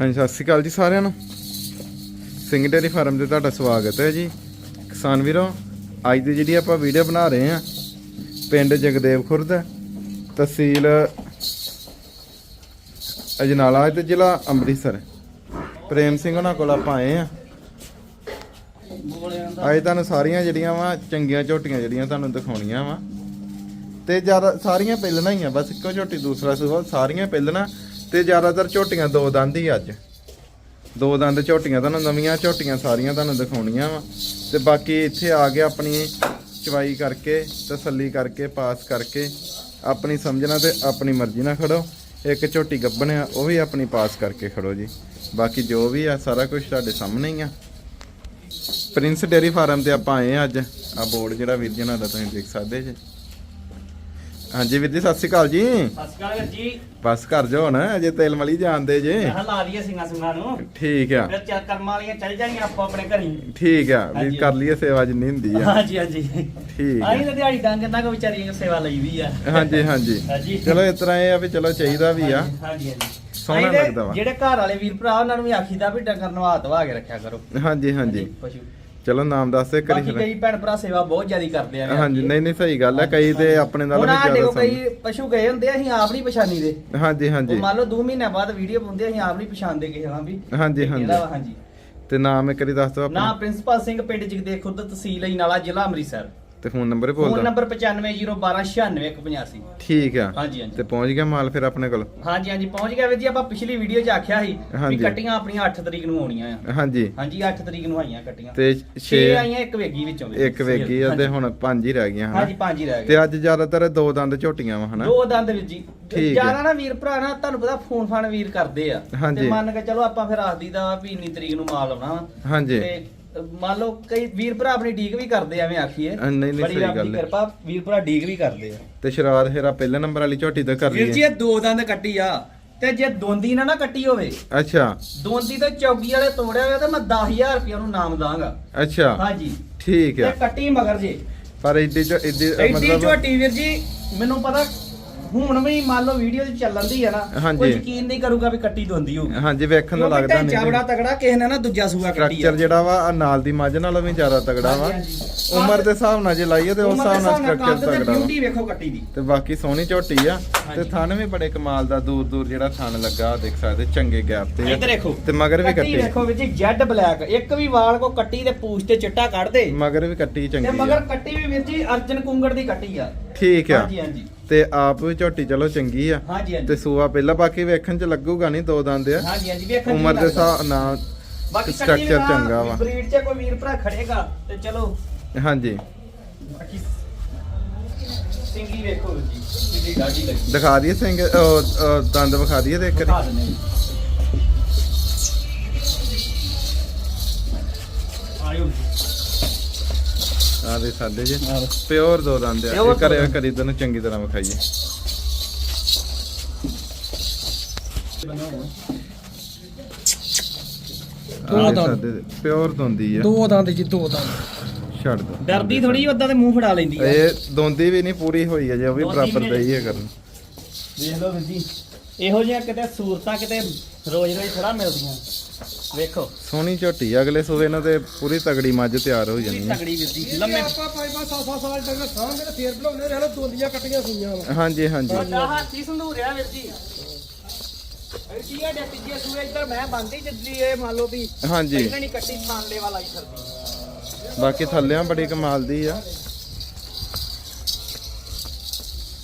ਹਾਂਜੀ, ਸਤਿ ਸ਼੍ਰੀ ਅਕਾਲ ਜੀ ਸਾਰਿਆਂ ਨੂੰ। ਸਿੰਘ ਡੇਅਰੀ ਫਾਰਮ ਤੇ ਤੁਹਾਡਾ ਸਵਾਗਤ ਹੈ ਜੀ। ਕਿਸਾਨ ਵੀਰੋ, ਅੱਜ ਦੀ ਜਿਹੜੀ ਆਪਾਂ ਵੀਡੀਓ ਬਣਾ ਰਹੇ ਹਾਂ, ਪਿੰਡ ਜਗਦੇਵ ਖੁਰਦ, ਤਹਿਸੀਲ ਅਜਨਾਲਾ ਤੇ ਜ਼ਿਲ੍ਹਾ ਅੰਮ੍ਰਿਤਸਰ। ਪ੍ਰੇਮ ਸਿੰਘ ਉਹਨਾਂ ਕੋਲ ਆਪਾਂ ਆਏ ਆ ਅੱਜ ਤੁਹਾਨੂੰ ਸਾਰੀਆਂ ਜਿਹੜੀਆਂ ਵਾ, ਚੰਗੀਆਂ ਝੋਟੀਆਂ ਜਿਹੜੀਆਂ ਤੁਹਾਨੂੰ ਦਿਖਾਉਣੀਆਂ ਵਾ। ਤੇ ਜ਼ਿਆਦਾ ਸਾਰੀਆਂ ਪਹਿਲਣਾ ਹੀ ਆ, ਬਸ ਇੱਕੋ ਝੋਟੀ ਦੂਸਰਾ ਸੂਆ, ਸਾਰੀਆਂ ਪਹਿਲਣਾ ਤੇ ਜ਼ਿਆਦਾਤਰ ਝੋਟੀਆਂ ਦੋ ਦੰਦ ਹੀ ਅੱਜ। ਦੋ ਦੰਦ ਝੋਟੀਆਂ, ਤੁਹਾਨੂੰ ਨਵੀਆਂ ਝੋਟੀਆਂ ਸਾਰੀਆਂ ਤੁਹਾਨੂੰ ਦਿਖਾਉਣੀਆਂ ਵਾ। ਤੇ ਬਾਕੀ ਇੱਥੇ ਆ ਕੇ ਆਪਣੀ ਚਵਾਈ ਕਰਕੇ, ਤਸੱਲੀ ਕਰਕੇ, ਪਾਸ ਕਰਕੇ, ਆਪਣੀ ਸਮਝਣਾ ਤੇ ਆਪਣੀ ਮਰਜ਼ੀ ਨਾਲ ਖੜੋ। ਇੱਕ ਝੋਟੀ ਗੱਬਣ ਆ, ਉਹ ਵੀ ਆਪਣੀ ਪਾਸ ਕਰਕੇ ਖੜੋ ਜੀ। ਬਾਕੀ ਜੋ ਵੀ ਆ, ਸਾਰਾ ਕੁਝ ਤੁਹਾਡੇ ਸਾਹਮਣੇ ਹੀ ਆ। ਪ੍ਰਿੰਸ ਡੇਅਰੀ ਫਾਰਮ ਤੇ ਆਪਾਂ ਆਏ ਆ ਅੱਜ। ਆ ਬੋਰਡ ਜਿਹੜਾ ਵੀਰ ਜੀ ਦਾ ਤੁਸੀਂ ਦੇਖ ਸਕਦੇ ਜੇ। ਹਾਂਜੀ ਵੀਰ ਜੀ ਸਤਿ ਸ਼੍ਰੀ ਅਕਾਲ ਜੀ। ਸਤਿ ਸ਼੍ਰੀ ਅਕਾਲ ਜੀ। ਬਸ ਕਰ ਜੋ ਹੁਣ ਅਜੇ ਤੇਲ ਮਲੀ ਜਾਂਦੇ ਜੇ। ਮੈਂ ਕਿਹਾ ਲਾ ਲਈਏ ਸਿੰਘਾਂ ਸਿੰਘਾਂ ਨੂੰ। ਠੀਕ ਆ। ਫਿਰ ਚੱਲ ਕਰਮਾਂ ਵਾਲੀਆਂ ਚੱਲ ਜਾਣਗੀਆਂ ਆਪੋ ਆਪਣੇ ਘਰੀ। ਠੀਕ ਆ ਵੀ। ਕਰ ਲਈਏ ਸੇਵਾ ਜਿੰਨੀ ਹੁੰਦੀ ਆ। ਹਾਂਜੀ ਹਾਂਜੀ। ਠੀਕ ਆਈ ਆ ਤਾਂ ਦਿਹਾੜੀ ਡੰਗ ਤੱਕ ਵਿਚਾਰੀਆਂ ਦੀ ਸੇਵਾ ਲਈ ਵੀ ਆ। ਹਾਂਜੀ ਹਾਂਜੀ। ਚਲੋ ਇਸ ਤਰ੍ਹਾਂ ਇਹ ਆ ਵੀ ਚਲੋ ਚਾਹੀਦਾ ਵੀ ਆ। ਹਾਂਜੀ ਹਾਂਜੀ ਸੋਹਣਾ ਲੱਗਦਾ ਵਾ। ਜਿਹੜੇ ਘਰ ਵਾਲੇ ਵੀਰ ਭਰਾ ਉਹਨਾਂ ਨੂੰ ਵੀ ਆਖੀਦਾ ਵੀ ਡੰਗਰ ਨਵਾ ਧਵਾ ਕੇ ਰੱਖਿਆ ਕਰੋ। ਹਾਂਜੀ। ਹਾਂਜੀ ਪਸ਼ੂ। ਚਲੋ ਨਾਮ ਦੱਸ ਦੇ ਕਰੀ ਬਾਕੀ ਕਈ ਭੈਣ ਭਰਾ ਸੇਵਾ ਬਹੁਤ ਜ਼ਿਆਦਾ ਕਰਦੇ ਆ ਹਾਂਜੀ। ਨਹੀਂ ਨਹੀਂ ਸਹੀ ਗੱਲ ਆ ਕਈ ਤੇ ਆਪਣੇ ਨਾਲ ਹੁਣ ਵੀ ਸਾਡੇ ਕੋਲ ਜ਼ਿਆਦਾ ਕਈ ਪਸ਼ੂ ਗਏ ਹੁੰਦੇ ਆ, ਅਸੀਂ ਆਪ ਨਹੀਂ ਪਛਾਣੀ ਦੇ। ਹਾਂਜੀ ਉਹ ਹਾਂਜੀ ਮੰਨ ਲਓ 2 ਮਹੀਨਿਆਂ ਬਾਅਦ ਵੀਡੀਓ ਪਾਉਂਦੇ ਆ, ਅਸੀਂ ਆਪ ਨਹੀਂ ਪਛਾਣਦੇ ਕਿਸੇ ਨਾਲ ਵੀ। ਹਾਂਜੀ, ਹਾਂਜੀ। ਵਾ, ਹਾਂਜੀ। ਤੇ ਨਾਮ ਇੱਕ ਵਾਰੀ ਦੱਸ ਦਿਓ ਨਾ ਆਪਣਾ ਪ੍ਰਿੰਸੀਪਲ ਸਿੰਘ ਪਿੰਡ ਜਗਦੇ ਖੁਰਦ ਤਹਿਸੀਲ ਨਾਲਾ ਜ਼ਿਲ੍ਹਾ ਅੰਮ੍ਰਿਤਸਰ। ਤੇ ਫੋਨ ਨੰਬਰ ਫੋਨ ਦਿਓ ਨੰਬਰ 9501296185 ਠੀਕ ਆ। ਹਾਂਜੀ ਹਾਂਜੀ। ਤੇ ਪਹੁੰਚ ਗਿਆ ਮਾਲ ਫਿਰ ਆਪਣੇ ਕੋਲ? ਹਾਂਜੀ ਹਾਂਜੀ ਪਹੁੰਚ ਗਿਆ ਵੀਰ ਜੀ ਆਪਾਂ ਪਿਛਲੀ ਵੀਡੀਓ 'ਚ ਆਖਿਆ ਸੀ ਵੀ ਹਾਂਜੀ। ਕੱਟੀਆਂ ਆਪਣੀਆਂ 8 ਤਰੀਕ ਨੂੰ ਆਉਣੀਆਂ ਆ। ਹਾਂਜੀ। ਹਾਂਜੀ 8 ਤਰੀਕ ਨੂੰ ਆਈਆਂ ਕੱਟੀਆਂ। ਤੇ 6 6 ਆਈਆਂ ਇੱਕ ਵੇਗੀ ਵਿੱਚੋਂ। ਇੱਕ ਵੇਗੀ ਆ ਤੇ। ਹੁਣ ਪੰਜ ਹੀ ਰਹਿ ਗਈਆਂ ਹਾਂਜੀ ਹਨਾ ਪੰਜ ਹੀ ਰਹਿ ਤੇ ਗਏ ਅੱਜ ਜ਼ਿਆਦਾਤਰ ਦੋ ਦੰਦ ਝੋਟੀਆਂ ਵਾ ਹਨਾ? ਦੋ ਦੰਦ ਵੀਰ ਜੀ। ਠੀਕ ਹੈ। ਜ਼ਿਆਦਾ ਨਾ ਵੀਰ ਭਰਾ ਨਾ ਤੁਹਾਨੂੰ ਪਤਾ ਫੋਨ ਫਾਨ ਵੀਰ ਕਰਦੇ ਆ। ਹਾਂਜੀ। ਤੇ ਮੰਨ ਕੇ ਚਲੋ ਆਪਾਂ ਫਿਰ ਆਖਦੀ ਦਾ ਵੀ ਇੰਨੀ ਤਰੀਕ ਨੂੰ ਮਾਲ ਆਉਣਾ ਵਾ। ਹਾਂਜੀ। ਤੇ ਮੰਨ ਲਓ ਕਈ ਵੀਰ ਭਰਾ ਆਪਣੀ ਡੀਕ ਵੀ ਕਰਦੇ ਆ, ਐਵੇਂ ਆਖੀਏ। ਅ, ਨਹੀਂ, ਨਹੀਂ, ਬੜੀ ਸਹੀ ਰੱਬ ਦੀ ਗੱਲ ਹੈ। ਕਿਰਪਾ ਵੀਰ ਭਰਾ ਡੀਕ ਵੀ ਕਰਦੇ ਆ। ਤੇ ਸ਼ਰਾਦ ਫੇਰਾ ਪਹਿਲੇ ਨੰਬਰ ਵਾਲੀ ਝੋਟੀ ਤੇ ਕਰ ਵੀਰ ਜੀ ਲਈਏ ਇਹ ਦੋ ਦੰਦ ਕੱਟੀ ਆ ਤੇ ਜੇ ਦੋਂਦੀ ਨਾ ਨਾ ਕੱਟੀ ਹੋਵੇ ਅੱਛਾ। ਦੋਂਦੀ ਤੇ ਚੌਗੀ ਵਾਲੇ ਤੋੜਿਆ ਹੋਇਆ ਤੇ ਮੈਂ 10000 ਰੁਪਏ ਉਹਨੂੰ ਨਾਮ ਦਾਂਗਾ। ਅੱਛਾ। ਹਾਂਜੀ। ਠੀਕ ਤੇ ਆ ਕੱਟੀ ਮਗਰ ਜੇ। ਪਰ ਇੱਡੀ ਚ ਇੱਡੀ ਐਡੀ ਮਤਲਬ ਝੋਟੀ ਵੀਰ ਜੀ ਮੈਨੂੰ ਪਤਾ ਹੁਣ ਵੀ ਮੰਨ ਲਓ ਵੀਡੀਓ 'ਚ ਚੱਲਣ ਦੀ ਆ ਨਾ ਹਾਂਜੀ। ਕੋਈ ਯਕੀਨ ਨਹੀਂ ਕਰੂਗਾ ਵੀ ਕੱਟੀ ਦੋਂਦੀ ਹੋਊਗੀ ਹਾਂਜੀ ਵੇਖਣ ਨੂੰ ਲੱਗਦਾ ਢਾਂਚਾ ਬੜਾ ਨਹੀਂ ਤਗੜਾ ਕਿਸੇ ਨੇ ਨਾ ਦੂਜਾ ਸੂਆ ਕੱਟੀ ਆ। ਸਟਰਕਚਰ ਜਿਹੜਾ ਵਾ ਆਹ ਨਾਲ ਦੀ ਮੱਝ ਨਾਲੋਂ ਵੀ ਜ਼ਿਆਦਾ ਤਗੜਾ ਵਾ। ਹਾਂਜੀ, ਹਾਂਜੀ। ਉਮਰ ਦੇ ਹਿਸਾਬ ਨਾਲ ਜੇ ਲਾਈਏ ਤੇ ਉਸ ਉਮਰ ਦੇ ਹਿਸਾਬ ਨਾਲ ਹਿਸਾਬ ਨਾਲ ਸਟਰਕਚਰ ਤੇ ਤਗੜਾ ਵਾ। ਬਿਊਟੀ ਵੇਖੋ ਕੱਟੀ ਦੀ। ਤੇ ਬਾਕੀ ਸੋਹਣੀ ਝੋਟੀ ਆ। ਤੇ ਹਾਂਜੀ। ਥਣ ਵੀ ਬੜੇ ਕਮਾਲ ਦਾ ਦੂਰ ਦੂਰ ਜਿਹੜਾ ਥਣ ਲੱਗਾ ਦੇਖ ਸਕਦੇ ਚੰਗੇ ਗੈਪ ਤੇ ਇੱਧਰ ਆ ਦੇਖੋ ਤੇ ਮਗਰ ਵੀ ਕੱਟੀ ਵੇਖੋ ਵੀਰ ਜੀ ਜੈਡ ਬਲੈਕ। ਇੱਕ ਵੀ ਵਾਲ ਕੋ ਕੱਟੀ ਤੇ ਪੂਛ ਤੇ ਚਿੱਟਾ ਕੱਢ ਦੇ। ਮਗਰ ਵੀ ਕੱਟੀ ਤੇ ਚੰਗੀ ਮਗਰ ਆ ਕੱਟੀ ਵੀ ਵੀਰ ਜੀ ਅਰਜਨ ਕੁੰਗੜ ਦੀ ਕੱਟੀ ਆ। ਠੀਕ ਆ। ਹਾਂਜੀ ਹਾਂਜੀ। ਤੇ ਆਪ ਵੀ ਝੋਟੀ ਚਲੋ ਚੰਗੀ ਆ। ਹਾਂਜੀ ਤੇ ਸੂਆ ਪਹਿਲਾਂ ਬਾਕੀ ਵੇਖਣ ਚ ਲੱਗੂਗਾ ਨਹੀਂ ਦੋ ਦੰਦ ਆ। ਹਾਂਜੀ ਹਾਂਜੀ ਵੇਖਣ ਉਮਰ ਦੇ ਹਿਸਾਬ ਨਾਲ ਬਾਕੀ structure ਚੰਗਾ ਵਾ। ਬਰੀਡ 'ਚ ਕੋਈ ਵੀਰ ਭਰਾ ਖੜੇਗਾ ਤੇ ਚਲੋ। ਹਾਂਜੀ। ਬਾਕੀ ਸਿੰਗੀ ਵੇਖੋ ਵੀਰ ਜੀ ਕਿੰਨੀ ਗਾਡੀ ਲੱਗੀ। ਦਿਖਾ ਦਈਏ ਸਿੰਘ ਦੰਦ ਵਿਖਾ ਦਈਏ ਤੇ ਇੱਕ ਦਿਖਾ। ਦਿੰਦੇ। ਆਇਓ। ਦੇ ਸਾਡੇ ਜੀ। ਪਿਓਰ ਦੋ ਦੰਦ ਆ। ਇਹ ਕਰੇ ਤੈਨੂੰ ਚੰਗੀ ਤਰ੍ਹਾਂ ਵਿਖਾਈਏ। ਦੋ ਆਹ ਦੇ ਦੰਦ। ਸਾਡੇ ਪਿਓਰ ਦੋਂਦੀ ਆ। ਦੋ ਦੰਦ ਜੀ ਦੋ ਦੰਦ। ਛੱਡ ਦੋ। ਡਰਦੀ ਥੋੜੀ ਉਦਾਂ ਤੇ ਮੂੰਹ ਫੜਾ ਲੈਂਦੀ ਆ। ਇਹ ਦੋਂਦੀ ਵੀ ਨਹੀਂ ਪੂਰੀ ਹੋਈ ਅਜੇ ਉਹ ਵੀ ਬਰਾਬਰ ਵੀ ਦਈ ਹੈ ਕਰਨ। ਵੇਖ ਲਓ ਵੀਰ ਜੀ। ਇਹੋ ਜਿਹਾ ਕਿਤੇ ਸੂਰਤਾਂ ਕਿਤੇ ਰੋਜ਼ ਰੋਜ਼ ਥੋੜਾ ਮਿਲਦੀਆਂ। ਵੇਖੋ। ਸੋਹਣੀ ਝੋਟੀ ਆ, ਅਗਲੇ ਸੂਵੇ ਨਾਲ ਤੇ ਪੂਰੀ ਤਗੜੀ ਮੱਝ ਤਿਆਰ ਹੋ ਜਾਣੀ ਹੈ ਤਗੜੀ ਵੀਰ ਜੀ ਲੰਮੇ ਆਪਾਂ ਪੰਜ ਪੰਜ ਸੱਤ ਸੱਤ ਸਾਲ ਤੱਕ ਸਾਹਮਣੇ ਤੇ ਫੇਰ ਬਣਾਉਣੇ ਰਹਿਣਾ ਦੋਂਦੀਆਂ ਕੱਟੀਆਂ ਸੁਈਆਂ ਵਾ। ਹਾਂਜੀ ਹਾਂਜੀ। ਵੱਡਾ ਹਾਥੀ ਸੰਧੂਰਿਆ ਵੀਰ ਜੀ। ਐਡੀ ਆ ਡੱਟੀ ਜੀ ਸੂਏ ਇੱਧਰ ਮੈਂ ਬੰਦੀ ਜਿੱਦੀ ਇਹ ਮੰਨ ਲਓ ਵੀ ਹਾਂਜੀ। ਪਹਿਲਾਂ ਨਹੀਂ ਕੱਟੀ ਥਾਂਲੇ ਵਾਲਾ ਹੀ ਸਰਦੀ ਬਾਕੀ ਥੱਲਿਆਂ ਬੜੀ ਕਮਾਲ ਦੀ ਆ।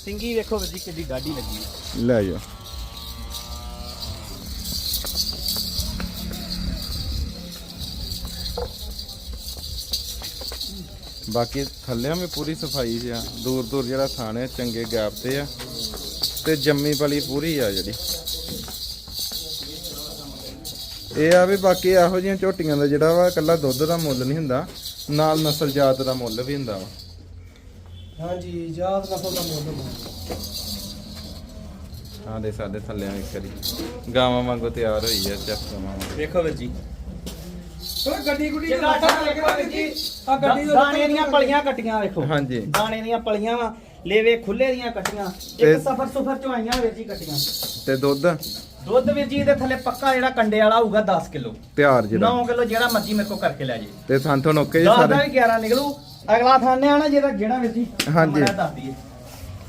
ਸਿੰਗੀ ਵੇਖੋ ਵੀਰ ਜੀ ਕਿੱਡੀ ਡਾਢੀ ਲੱਗੀ ਹੈ। ਲੈ ਜਾਓ। ਬਾਕੀ ਥੱਲਿਆਂ ਵੀ ਪੂਰੀ ਸਫ਼ਾਈ ਆ। ਦੂਰ ਦੂਰ ਜਿਹੜਾ ਥਾਣ ਹੈ ਚੰਗੇ ਗੈਪ ਤੇ ਆ। ਤੇ ਜੰਮੀ ਪਲੀ ਪੂਰੀ ਆ ਜਿਹੜੀ। ਇਹ ਆ ਵੀ ਬਾਕੀ ਇਹੋ ਜਿਹੀਆਂ ਝੋਟੀਆਂ ਦਾ ਜਿਹੜਾ ਵਾ ਇਕੱਲਾ ਦੁੱਧ ਦਾ ਮੁੱਲ ਨਹੀਂ ਹੁੰਦਾ ਨਾਲ ਨਸਲ ਜਾਤ ਦਾ ਮੁੱਲ ਵੀ ਹੁੰਦਾ ਵਾ। ਹਾਂਜੀ ਯਾਦ ਨਸਲ ਦਾ ਮੁੱਲ ਹੁੰਦਾ। ਹਾਂ ਦੇ ਸਾਡੇ ਥੱਲਿਆਂ ਇੱਕ ਵਾਰੀ। ਗਾਵਾਂ ਵਾਂਗੂ ਤਿਆਰ ਹੋਈ ਆ ਚੱਕ ਗਾਵਾਂ ਵੇਖੋ ਵੀਰ ਜੀ। ਓਏ ਗੱਡੀ ਗੁੱਡੀ ਜੇ ਗਾਠਾ ਵੇਖੋ ਵੀਰ ਜੀ ਆ ਗੱਡੀ ਦੇ ਦਾਣੇ ਦੀਆਂ ਪਲੀਆਂ ਕੱਟੀਆਂ ਵੇਖੋ। ਹਾਂਜੀ। ਦਾਣੇ ਦੀਆਂ ਪਲੀਆਂ ਵਾ ਲੇਵੇ ਖੁੱਲੇ ਦੀਆਂ ਕੱਟੀਆਂ। ਤੇ- ਇੱਕ ਸਫਰ ਸੁਫਰ ਚੋਂ ਆਈਆਂ ਵੀਰ ਜੀ ਕੱਟੀਆਂ। ਤੇ ਦੁੱਧ? ਦੁੱਧ ਵੀਰ ਜੀ ਇਹਦੇ ਥੱਲੇ ਪੱਕਾ ਜਿਹੜਾ ਕੰਡੇ ਵਾਲਾ ਹੋਊਗਾ 10 ਕਿਲੋ। ਤਿਆਰ ਜਿਹੜਾ। 9 ਕਿਲੋ ਜਿਹੜਾ ਮਰਜ਼ੀ ਮੇਰੇ ਕੋ ਕਰਕੇ ਲੈ ਜੇ। ਤੇ ਥਾਂ ਤੋਂ ਨੋਕੇ ਜੀ 10 ਦਾ ਸਾਰੇ ਵੀ 11 ਨਿਕਲੂ। ਅਗਲਾ ਥਾਨ ਆ ਨਾ ਜਿਹਦਾ ਜਿਹੜਾ ਵੀਰ ਜੀ ਹਾਂਜੀ। ਮੈਂ ਦੱਸ ਦਈਏ।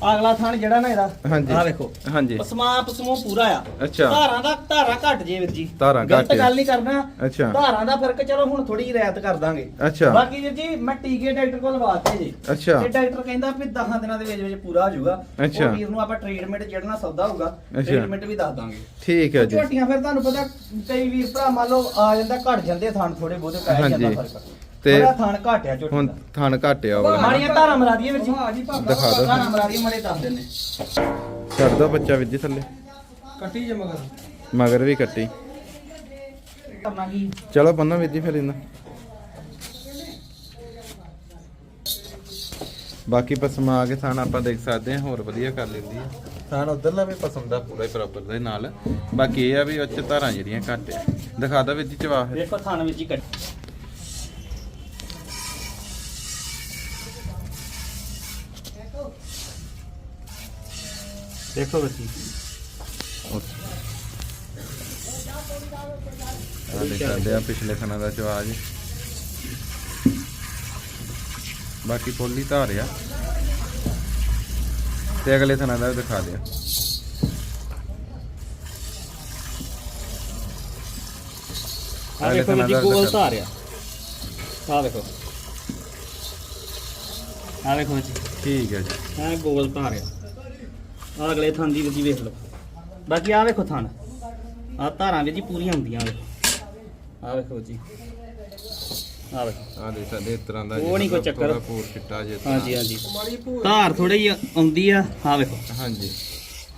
ਅਗਲਾ ਥਾਨ ਜਿਹੜਾ ਨਾ ਇਹਦਾ ਹਾਂਜੀ। ਆ ਵੇਖੋ ਹਾਂਜੀ ਪਸਮਾ ਪਸਮੋ ਪੂਰਾ ਆ ਅੱਛਾ। ਧਾਰਾਂ ਦਾ ਧਾਰਾਂ ਘਟ ਜੇ ਵੀਰ ਜੀ ਧਾਰਾਂ ਘੱਟ। ਗੱਲ ਨਹੀਂ ਕਰਨਾ ਅੱਛਾ। ਧਾਰਾਂ ਦਾ ਫ਼ਰਕ ਚਲੋ ਹੁਣ ਥੋੜੀ ਰਿਆਇਤ ਕਰ ਦਾਂਗੇ ਅੱਛਾ। ਬਾਕੀ ਵੀਰ ਜੀ ਮੈਂ ਟੀਕੇ ਡਾਕਟਰ ਕੋਲ ਲਵਾਤੇ ਜੀ ਅੱਛਾ। ਤੇ ਡਾਕਟਰ ਕਹਿੰਦਾ ਵੀ 10 ਦਿਨਾਂ ਦੇ ਵਿੱਚ ਵਿੱਚ ਪੂਰਾ ਹੋ ਜਾਊਗਾ। ਉਹ ਵੀਰ ਨੂੰ ਆਪਾਂ ਟ੍ਰੀਟਮੈਂਟ ਜਿਹੜਾ ਸੌਦਾ ਹੋਊਗਾ। ਟ੍ਰੀਟਮੈਂਟ ਵੀ ਦੱਸ ਦਾਂਗੇ ਠੀਕ ਹੈ ਜੀ ਝੋਟੀਆਂ ਫਿਰ ਤੁਹਾਨੂੰ ਪਤਾ ਕਈ ਵੀਰ ਭਰਾ ਮੰਨ ਲਓ ਆ ਜਾਂਦਾ ਘਟ ਜਾਂਦੇ ਥਾਣ ਥੋੜੇ ਬਹੁਤੇ ਪੈ। ਜਾਂਦਾ ਫ਼ਰਕ ਤੇ ਥਾਣ ਘਟਿਆ ਝੋਟੀ ਹੁਣ ਦਾ। ਥਾਂ ਘਟਿਆ ਹੋਵੇ। ਮਾੜੀਆਂ ਧਾਰਾਂ ਮਰਾ ਦਈਏ ਵੀਰ ਜੀ। ਦਿਖਾ ਦਿਓ। ਧਾਰਾਂ ਮਰਾ ਦਈਏ ਮੜੇ ਦੱਸ ਦਿੰਨੇ ਛੱਡ ਦੋ ਬੱਚਾ ਜੀ ਥੱਲੇ। ਕੱਟੀ ਜੇ ਮਗਰ। ਮਗਰ ਵੀ ਕੱਟੀ। ਕਰਨਾ ਕੀ? ਚਲੋ ਬੰਨੋ ਵੀਰ ਜੀ ਫਿਰ ਇਹਨਾਂ। ਬਾਕੀ ਪਸਮਾ ਆ ਕੇ ਥਾਨ ਆਪਾਂ ਦੇਖ ਸਕਦੇ ਹਾਂ ਹੋਰ ਵਧੀਆ ਕਰ ਲੈਂਦੀ ਹੈ ਥਾਨ ਉਧਰਲਾ ਵੀ ਪਸੰਦ ਦਾ ਪੂਰਾ ਹੀ ਬਰਾਬਰ ਦੇ ਨਾਲ। ਬਾਕੀ ਇਹ ਆ ਵੀ ਉੱਚ ਧਾਰਾਂ ਜਿਹੜੀਆਂ ਘੱਟ ਆ। ਦਿਖਾ ਦੋ ਵੀਰ ਜੀ ਚਵਾਹ ਵੇਖੋ ਥਾਣ ਵਿੱਚ ਹੀ ਕੱਟ ਦੇਖੋ ਬੱਚੀ ਆ ਦੇਖ ਸਕਦੇ ਆ ਪਿਛਲੇ ਥਾਨਾਂ ਦਾ ਚਵਾਹ ਜੀ ਬਾਕੀ ਪੋਲੀ ਧਾਰ ਆ ਤੇ ਅਗਲੇ ਥਾਨਾਂ ਦਾ ਵੀ ਦਿਖਾ ਦਿਓ ਆ ਅਗਲੇ ਜੀ ਦਾ ਗੋਲ ਦਿਖਾ ਆ ਆ ਵੇਖੋ ਜੀ। ਠੀਕ ਹੈ ਜੀ। ਆ ਗੋਲ ਧਾਰ ਆ ਅਗਲੇ ਥਾਂ ਦੀ ਜੀ ਵੇਖ ਲਓ। ਬਾਕੀ ਆ ਵੇਖੋ ਥਾਂ ਆ ਧਾਰਾਂ ਵੀ ਜੀ ਪੂਰੀਆਂ ਹੁੰਦੀਆਂ ਵੇਖੋ ਆ ਵੇਖੋ ਜੀ। ਆ ਵੇਖੋ। ਆ ਦੇ ਸਾਡੇ ਇਸ ਤਰ੍ਹਾਂ ਦਾ ਉਹ ਨੀ ਕੋਈ ਚੱਕਰ। ਥੋੜ੍ਹਾ ਪੂਰ ਚਿੱਟਾ ਜੇ ਹਾਂਜੀ ਹਾਂਜੀ। ਧਾਰ ਥੋੜੀ ਜਿਹੀ ਆਉਂਦੀ ਆ। ਆ ਵੇਖੋ। ਹਾਂਜੀ।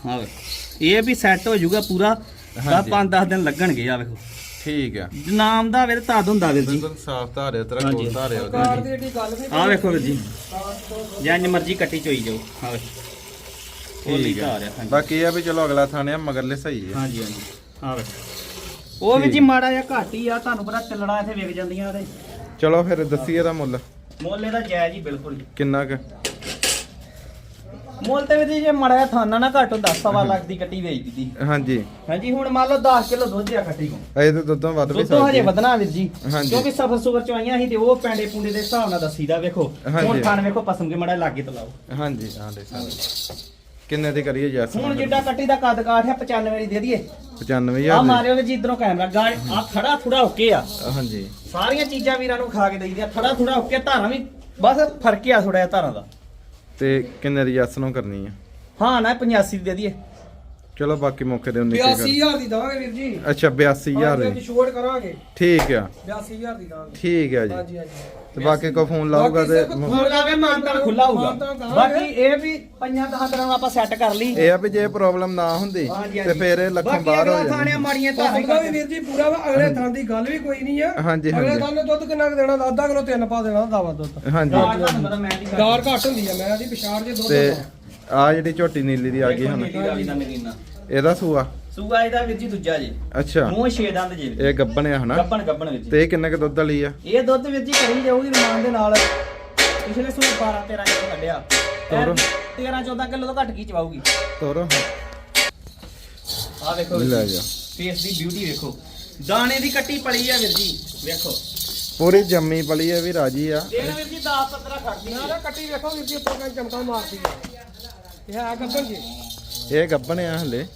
ਆ ਵੇਖੋ। ਇਹ ਵੀ ਸੈੱਟ ਹੋ ਜਾਊਗਾ ਪੂਰਾ। ਦਾ ਹਾਂਜੀ। 5-10 ਦਿਨ ਲੱਗਣਗੇ ਆ ਵੇਖੋ। ਠੀਕ ਆ। ਨਾਮ ਦਾ ਵੀਰ ਤਦ ਹੁੰਦਾ ਵੀਰ ਜੀ। ਬਿਲਕੁਲ ਸਾਫ਼ ਧਾਰਿਆ ਤੇਰਾ ਹਾਂਜੀ। ਕੋਲ ਧਾਰਿਆ ਨਹੀਂ ਆ ਵੇਖੋ ਵੀਰ ਜੀ। ਜੰਜ ਮਰਜ਼ੀ ਕੱਟੀ ਚੋਈ ਜਾਓ। ਆ ਵੇਖੋ। ਹੋਲੀ ਠੀਕ ਧਾਰ ਆ ਆ ਹਾਂਜੀ। ਬਾਕੀ ਇਹ ਆ ਵੀ ਚਲੋ ਅਗਲਾ ਥਾਣੇ ਆ ਮਗਰਲੇ ਸਹੀ ਹੈ ਹਾਂਜੀ ਹਾਂਜੀ। ਆ ਵੇਖੋ। ਉਹ ਵੀ ਜੀ ਮਾੜਾ ਜਿਹਾ ਘੱਟ ਹੀ ਆ ਤੁਹਾਨੂੰ ਪਤਾ ਚੱਲਣਾ ਇੱਥੇ ਵਿਕ ਜਾਂਦੀਆਂ ਉਹਦੇ। ਚਲੋ ਫਿਰ ਦੱਸੀਏ ਦਾ ਮੁੱਲ। ਮੁੱਲ ਇਹਦਾ ਜਾਇਜ਼ ਹੀ ਬਿਲਕੁਲ ਹੀ। ਕਿੰਨਾ ਕੁ? ਮੁੱਲ ਤੇ ਵੀ ਜੇ ਮਾੜਾ ਜਿਹਾ ਥਾਨਾ ਨਾ ਘੱਟ ਹੁੰਦਾ ਸਵਾ ਲੱਖ ਦੀ ਕੱਟੀ ਵੇਚ ਦਿੱਤੀ ਹਾਂਜੀ। ਹਾਂਜੀ ਹੁਣ ਮੰਨ ਲਓ 10 ਕਿਲੋ ਦੁੱਧ ਆ ਕੱਟੀ ਕੋ ਅਜੇ ਤੇ ਦੁੱਧੋਂ ਵੱਧ ਵੀ ਦੁੱਧੋਂ ਹਜੇ ਸਕਦੀ ਹੈ। ਵਧਣਾ ਵੀਰ ਜੀ। ਹਾਂਜੀ। ਕਿਉਂਕਿ ਸਫਰ ਸੁਫਰ ਚ ਆਈਆਂ ਸੀ ਤੇ ਉਹ ਪੈਂਡੇ ਪੁੰਡੇ ਦੇ ਹਿਸਾਬ ਨਾਲ ਦੱਸੀਦਾ ਵੇਖੋ। ਹਾਂਜੀ। ਹੁਣ ਥਾਨ ਵੇਖੋ ਪਸਮ ਕੇ ਮੜਾ ਲਾਗੇ ਤੇ ਲਾਓ ਹਾਂਜੀ ਆ ਦੇ ਸਕਦੇ ਕਿੰਨੇ ਦੀ ਕਰੀਏ ਜੈਸ ਹੁਣ ਜਿੱਡਾ ਕੱਟੀ ਦਾ ਕੱਦ ਕਾਠ ਹੈ 95 ਦੀ ਦੇ ਦਈਏ। 95000 ਆ ਮਾਰਿਓ ਜੀ ਇਧਰੋਂ ਕੈਮਰਾ ਗਾਲ ਆ ਖੜਾ ਥੋੜਾ ਓਕੇ ਆ। ਹਾਂਜੀ। ਸਾਰੀਆਂ ਚੀਜ਼ਾਂ ਵੀਰਾਂ ਨੂੰ ਖਾ ਕੇ ਦਈਦੀਆਂ ਥੜਾ ਥੋੜਾ ਓਕੇ ਧਾਰਾਂ ਵੀ ਬਸ ਫ਼ਰਕ ਆ ਥੋੜਾ ਜਿਹਾ ਧਾਰਾਂ ਦਾ। ਤੇ ਕਿੰਨੇ ਦੀ ਜੈਸ ਨੂੰ ਕਰਨੀ ਆ? ਹਾਂ ਨਾ 85 ਦੀ ਦੇ ਦਈਏ। ਚਲੋ ਬਾਕੀ ਮੌਕੇ ਦੇ 19 ਕਰ 82000 ਦੀ ਦਵਾਂਗੇ ਵੀਰ ਜੀ। ਅੱਛਾ 82000 ਹਾਂਜੀ ਦੀ। ਛੋਟ ਕਰਾਂਗੇ। ਠੀਕ ਆ। 82000 ਦੀ ਦਵਾਂਗੇ। ਠੀਕ ਆ ਜੀ। ਹਾਂਜੀ ਹਾਂਜੀ। ਤੇ ਬਾਕੀ ਕੋ ਫੋਨ ਲਾਊਗਾ ਤੇ ਬਾਕੀ ਮ- ਹੁਣ ਲਾਗੇ ਮਾਨਤਾਂ ਖੁੱਲਾ ਹੋਊਗਾ। ਬਾਕੀ ਇਹ ਵੀ ਪੰਜਾਂ ਦਿਨਾਂ ਨੂੰ ਆਪਾਂ ਸੈੱਟ ਕਰ ਲਈ। ਇਹ ਆ ਵੀ ਜੇ ਪ੍ਰੋਬਲਮ ਨਾ ਹੁੰਦੀ ਤੇ। ਫਿਰ ਇਹ ਲੱਖਾਂ ਬਾਕੀ ਬਾਹਰ ਹੋ ਅਗਲਾ ਥਾਣੇ ਜਾਣੀ ਮਾੜੀਆਂ ਧਾਰਾਂ ਪਸੰਦ ਦਾ ਵੀ ਵੀਰ ਜੀ ਪੂਰਾ ਵਾ ਅਗਲੇ ਥਾਂ ਦੀ ਗੱਲ ਵੀ ਕੋਈ ਨਹੀਂ ਆ। ਹਾਂਜੀ, ਅਗਲੇ ਹਾਂਜੀ। ਥਾਂ ਨੇ ਦੁੱਧ ਕਿੰਨਾ ਕੁ ਦੇਣਾ? ਅੱਧਾ ਕਿਲੋ ਤਿੰਨ ਪਾ ਦੇਣਾ ਦਾਵਾ ਦੁੱਧ। ਹਾਂਜੀ। ਗਾਰ ਤੁਹਾਨੂੰ ਪਤਾ ਮੈਂ ਦੀ ਗਾਰ ਘੱਟ ਹੁੰਦੀ ਆ ਮੈਂ ਦੀ ਪਿਛਾੜ ਜੇ ਦੁੱਧ ਤੇ ਹੁੰਦਾ। ਆ ਜਿਹੜੀ ਝੋਟੀ ਨੀਲੀ ਦੀ ਆ ਗਈ ਹੁਣ। ਨੀਲੀ ਵਾਲੀ ਦਾ ਮਰੀਨਾ ਇਹਦਾ ਸੂਆ? ਸੂਆ ਇਹਦਾ ਵੀਰ ਜੀ ਦੂਜਾ ਜੀ। ਅੱਛਾ। ਮੂੰਹ ਛੇ ਦੰਦ ਜੀ ਇਹ ਗੱਬਣ ਆ ਹਨਾ? ਗੱਪਣ ਗੱਪਣ ਵੀਰ ਜੀ। ਤੇ ਇਹ ਕਿੰਨੇ ਕ ਦੁੱਧ ਵਾਲੀ ਆ? ਇਹ ਦੁੱਧ ਵੀਰ ਜੀ ਕਰੀ ਜਾਊਗੀ ਰਮਾਨ ਦੇ ਨਾਲ। ਪਿਛਲੇ ਸੂਏ 12 13 ਕਿਲੋ ਕੱਢਿਆ। ਤੋਰੋ। 13 14 ਕਿਲੋ ਤੋਂ ਘੱਟ ਕੀ ਚਵਾਊਗੀ? ਤੋਰੋ। ਆ ਵੇਖੋ ਲੈ ਜਾ। ਫੇਸ ਦੀ ਬਿਊਟੀ ਵੇਖੋ। ਦਾਣੇ ਦੀ ਕੱਟੀ ਪੜੀ ਆ ਵੀਰ ਜੀ। ਵੇਖੋ। ਪੂਰੀ ਜੰਮੀ ਪਲੀ ਆ ਵੀ ਰਾਜੀ ਆ। ਇਹ ਵੀਰ ਜੀ 10 15 ਖੜਦੀ ਨਾ ਕੱਟੀ ਵੇਖੋ ਵੀਰ ਜੀ ਉੱਪਰ ਕਾ ਚਮਕਾ ਮਾਰਦੀ ਆ। ਇਹ ਹੈ ਗੱਬਰ ਜੀ। ਇਹ ਗੱਬਣ ਆ ਹਲੇ।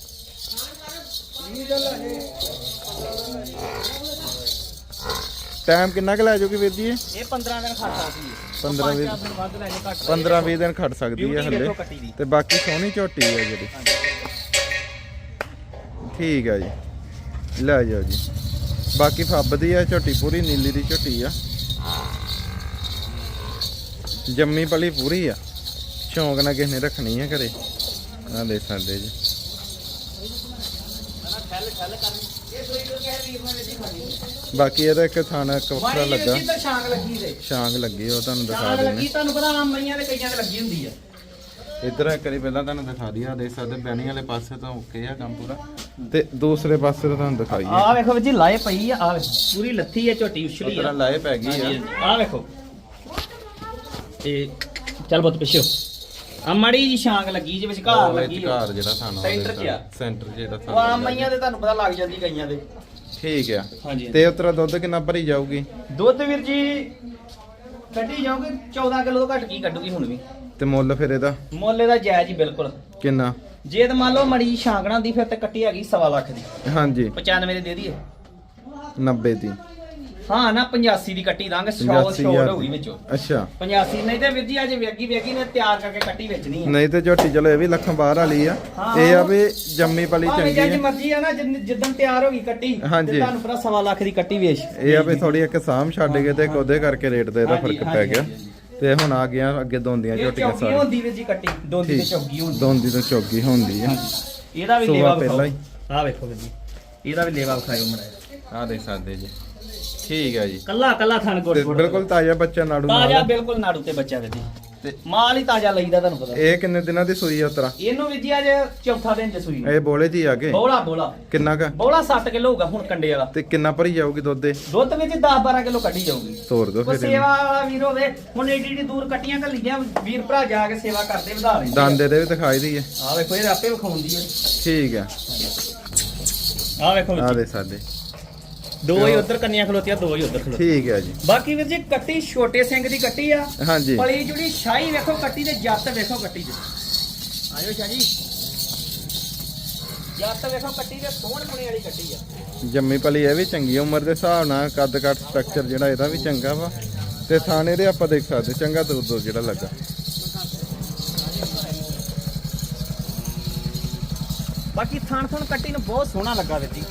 ਟਾਈਮ ਕਿੰਨਾ ਕੁ ਲੈ ਜਾਊਗੀ ਵੀਰ ਜੀ? ਇਹ? ਇਹ 15 ਦਿਨ ਖੜ ਸਕਦੀ ਹੈ। 15 ਵੀਹ- ਦਿਨ ਵੱਧ ਲੈ ਜੇ ਘੱਟ 15 20 ਦਿਨ ਖੜ ਸਕਦੀ ਹੈ Beauty ਹਲੇ। ਕੱਟੀ ਦੀ। ਤੇ ਬਾਕੀ ਸੋਹਣੀ ਝੋਟੀ ਹੈ ਜਿਹੜੀ। ਠੀਕ ਆ ਜੀ। ਲੈ ਜਾਓ ਜੀ। ਬਾਕੀ ਫੱਬਦੀ ਆ ਝੋਟੀ ਪੂਰੀ ਨੀਲੀ ਦੀ ਝੋਟੀ ਆ। ਜੰਮੀ ਪਲੀ ਪੂਰੀ ਆ। ਸ਼ੌਂਕ ਨਾਲ ਕਿਸੇ ਨੇ ਰੱਖਣੀ ਆ ਘਰੇ। ਆ ਦੇ ਸਕਦੇ ਜੀ ਠੱਲ ਠੱਲ ਕਰਨੀ ਇਹ ਸੋਈ ਤੋਂ ਕਿਹਾ ਵੀਰ ਨੇ ਜੀ ਖਾਣੀ ਬਾਕੀ ਇਹਦਾ ਇੱਕ ਥਾਣਾ ਇੱਕ ਵੱਖਰਾ ਲੱਗਾ। ਛਾਂਗ ਲੱਗੀ ਤੇ ਸ਼ਾਂਗ ਲੱਗੀ ਉਹ ਤੁਹਾਨੂੰ ਦਿਖਾ ਛਾਂਗ ਦਿੰਦੇ। ਲੱਗੀ ਤੁਹਾਨੂੰ ਪਤਾ ਆਮ ਮਈਆਂ ਦੇ ਕਈਆਂ ਤੇ ਲੱਗੀ ਹੁੰਦੀ ਆ। ਇੱਧਰ ਇੱਕ ਵਾਰੀ ਪਹਿਲਾਂ ਤੁਹਾਨੂੰ ਦਿਖਾ ਦਿਆ ਦੇਖ ਸਕਦੇ ਬੈਣੀ ਵਾਲੇ ਪਾਸੇ ਤਾਂ ਓਕੇ ਆ ਕੰਮ ਪੂਰਾ। ਤੇ ਦੂਸਰੇ ਪਾਸੇ ਤੋਂ ਤੁਹਾਨੂੰ ਦਿਖਾਈਏ। ਆ ਵੇਖੋ ਜੀ ਲਾਏ ਪਈ ਆ ਆ ਵੇਖੋ ਪੂਰੀ ਲੱਥੀ ਹੈ ਝੋਟੀ ਉਛਲੀ ਉਤਰਾ ਆ ਲਾਏ ਪੈ ਗਈ ਆ। ਆ ਵੇਖੋ। ਤੇ ਚੱਲ ਬਹੁਤ ਪਿੱਛੇ ਹੋ। ਆ ਮੜੀ ਜੀ ਛਾਂਗ ਲੱਗੀ ਜੇ ਵਿਚਕਾਰ ਲੱਗੀ ਆ। ਵਿਚਕਾਰ ਜਿਹੜਾ ਥਾਣਾ ਸੈਂਟਰ 'ਚ ਆ। ਸੈਂਟਰ ਜਿਹੜਾ ਉਹ ਆ ਮਈਆਂ ਦੇ ਤੁਹਾਨੂੰ ਪਤਾ ਲੱਗ ਜਾਂਦੀ ਕਈਆਂ ਦੇ। ਠੀਕ ਆ। ਹਾਂਜੀ ਤੇ ਉਤਰਾ ਦੁੱਧ ਕਿੰਨਾ ਭਰੀ ਜਾਊਗੀ? ਦੁੱਧ ਵੀਰ ਜੀ ਕੱਢੀ ਜਾਓਗੇ 14 ਕਿਲੋ ਤੋਂ ਘੱਟ ਕੀ ਕੱਢੂਗੀ ਹੁਣ ਵੀ। ਤੇ ਮੁੱਲ ਫਿਰ ਇਹਦਾ? ਮੁੱਲ ਇਹਦਾ ਜਾਇਜ਼ ਹੀ ਬਿਲਕੁਲ। ਕਿੰਨਾ? ਜੇ ਤੇ ਮੰਨ ਲਓ ਮੜੀ ਛਾਂਗਣਾ ਦੀ ਫਿਰ ਤੇ ਕੱਟੀ ਹੈਗੀ ਸਵਾ ਲੱਖ ਦੀ। ਹਾਂਜੀ। 95 ਦੇ ਦੇ ਦਈਏ। 90 ਦੀ। ਹਾਂ ਨਾ 85 ਦੀ ਕੱਟੀ ਦਾਂਗੇ 100 85 ਛੋੜ ਹਜ਼ਾਰ ਹੋਊਗੀ ਦੀ। ਵਿੱਚੋਂ। ਅੱਛਾ। 85 ਨਹੀਂ ਤੇ ਵੀਰ ਜੀ ਅਜੇ ਵੇਗੀ ਵੇਗੀ ਨੇ ਤਿਆਰ ਕਰਕੇ ਕੱਟੀ ਵੇਚਣੀ ਹੈ ਨਹੀਂ ਤੇ ਝੋਟੀ ਚਲੋ ਇਹ ਵੀ ਲੱਖਾਂ ਬਾਹਰ ਵਾਲੀ ਆ। ਹਾਂ। ਇਹ ਆ ਵੀ ਜੰਮੀ ਪਲੀ ਭਾਵੇਂ ਚੰਗੀ ਜਿੰਨੀ ਆ। ਮਰਜ਼ੀ ਆ ਨਾ ਜਿੰਨ- ਜਿੱਦਣ ਤਿਆਰ ਹੋ ਗਈ ਕੱਟੀ ਹਾਂਜੀ। ਤੁਹਾਨੂੰ ਪਤਾ ਸਵਾ ਲੱਖ ਦੀ ਕੱਟੀ ਵੇਚ। ਇਹ ਆ ਵੀ ਥੋੜੀ ਇੱਕ ਸਾਮ ਛੱਡ ਗਏ ਤੇ ਉਹਦੇ ਕਰਕੇ ਰੇਟ ਦਾ ਇਹਦਾ ਹਾਂਜੀ, ਫ਼ਰਕ ਪੈ ਹਾਂਜੀ, ਗਿਆ ਹਾਂਜੀ। ਤੇ ਹੁਣ ਆ ਗਿਆ ਅੱਗੇ ਦੋਂਦੀਆਂ ਇਹ ਝੋਟੀਆਂ ਚੌਗੀ ਸਾਰੀਆਂ। ਹੁੰਦੀ ਵੀਰ ਜੀ ਕੱਟੀ ਦੋਂਦੀ ਤੇ ਚੌਗੀ ਹੁੰਦੀ। ਦੋਂਦੀ ਤੋਂ ਚੌਗੀ ਹੁੰਦੀ ਆ। ਇਹਦਾ ਵੀ ਲੇਵਾ ਪਹਿਲਾਂ ਹੀ। ਆ ਵੇਖੋ ਵੀਰ ਜੀ ਇਹਦਾ ਵੀ ਲੇਵਾ ਵਿਖਾਇਓ ਮੜਾ ਆ ਦੇਖ ਸਕਦੇ ਜੀ। ਠੀਕ ਆ ਜੀ। ਕੱਲਾ ਕੱਲਾ ਥਣ ਗੁੜ ਤੇ ਗੁੜ। ਬਿਲਕੁਲ ਤਾਜ਼ਾ ਬੱਚਾ ਨਾੜੂ ਤਾਜ਼ਾ ਨਾਲ ਬਿਲਕੁਲ ਨਾੜੂ ਤੇ ਬੱਚਾ ਜੀ। ਤੇ ਮਾਲ ਹੀ ਤਾਜ਼ਾ ਲਈਦਾ ਤੁਹਾਨੂੰ ਪਤਾ। ਇਹ ਕਿੰਨੇ ਦਿਨਾਂ ਦੀ ਸੂਈ ਆ ਉਤਰਾ? ਇਹਨੂੰ ਵੀਰ ਜੀ ਅੱਜ ਚੌਥਾ ਦਿਨ ਜਸੂਈ ਨੂੰ ਇਹ ਬੋਲੇ ਜੀ ਆ ਗਏ ਬੋਲਾ ਬੋਲਾ। ਕਿੰਨਾ ਕ? ਬੋਲਾ 7 ਕਿਲੋ ਹੋਊਗਾ ਹੁਣ ਕੰਡੇ ਵਾਲਾ। ਤੇ ਕਿੰਨਾ ਭਰੀ ਜਾਊਗੀ ਦੁੱਧ ਦੇ ਦੁੱਧ ਵਿੱਚ 10 12 ਕਿਲੋ ਕੱਢੀ ਜਾਊਗੀ। ਤੋਰ ਦੋ ਫਿਰ ਸੇਵਾ ਇਹਨੂੰ। ਵਾਲਾ ਵੀਰ ਹੋਵੇ ਹੁਣ ਏਡੀ ਏਡੀ ਦੂਰ ਕੱਟੀਆਂ ਘੱਲੀਆਂ ਵੀਰ ਭਰਾ ਜਾ ਕੇ ਸੇਵਾ ਕਰਦੇ ਵਧਾ ਲੈਂਦੇ ਦੰਦ ਇਹਦੇ ਵੀ ਦਿਖਾਈ ਦੀ ਹੈ। ਆ ਵੇਖੋ ਇਹ ਆਪੇ ਵਿਖਾਉਂਦੀ ਹੈ। ਠੀਕ ਆ ਆ ਵੇਖੋ ਆ ਦੇ। ਸਾਡੇ। ਦੋ ਹੀ ਉਧਰ ਕੰਨੀਆਂ ਖਲੋਤੀਆਂ ਦੋ ਹੀ ਉਧਰ ਖਲੋਤੀਆਂ। ਠੀਕ ਆ ਜੀ। ਬਾਕੀ ਵੀਰ ਜੀ ਕੱਟੀ ਛੋਟੇ ਸਿੰਘ ਦੀ ਕੱਟੀ ਆ। ਹਾਂਜੀ। ਪਲੀ ਜੁੜੀ ਸ਼ਾਹੀ ਵੇਖੋ ਕੱਟੀ ਤੇ ਜੱਤ ਵੇਖੋ ਕੱਟੀ ਤੇ ਆਜੋ ਸ਼ਾਹ। ਜੀ ਜੱਤ ਵੇਖੋ ਕੱਟੀ ਤੇ ਸੋਹਣ ਪੁਣੇ ਵਾਲੀ ਕੱਟੀ ਆ। ਜੰਮੀ ਪਲੀ ਇਹ ਵੀ ਚੰਗੀ ਉਮਰ ਦੇ ਹਿਸਾਬ ਨਾਲ ਕੱਦ ਕੱਟ ਸਟਰਕਚਰ ਜਿਹੜਾ ਇਹਦਾ ਵੀ ਚੰਗਾ ਵਾ। ਤੇ ਥਾਣੇ ਦੇ ਆਪਾਂ ਦੇਖ ਸਕਦੇ ਚੰਗਾ ਦੁੱਧ ਦੁੱਧ ਜਿਹੜਾ ਲੱਗਾ। ਬਾਕੀ ਥਾਣ ਥਣ ਕੱਟੀ ਨੂੰ ਬਹੁਤ ਸੋਹਣਾ ਲੱਗਾ ਵੀਰ ਜੀ।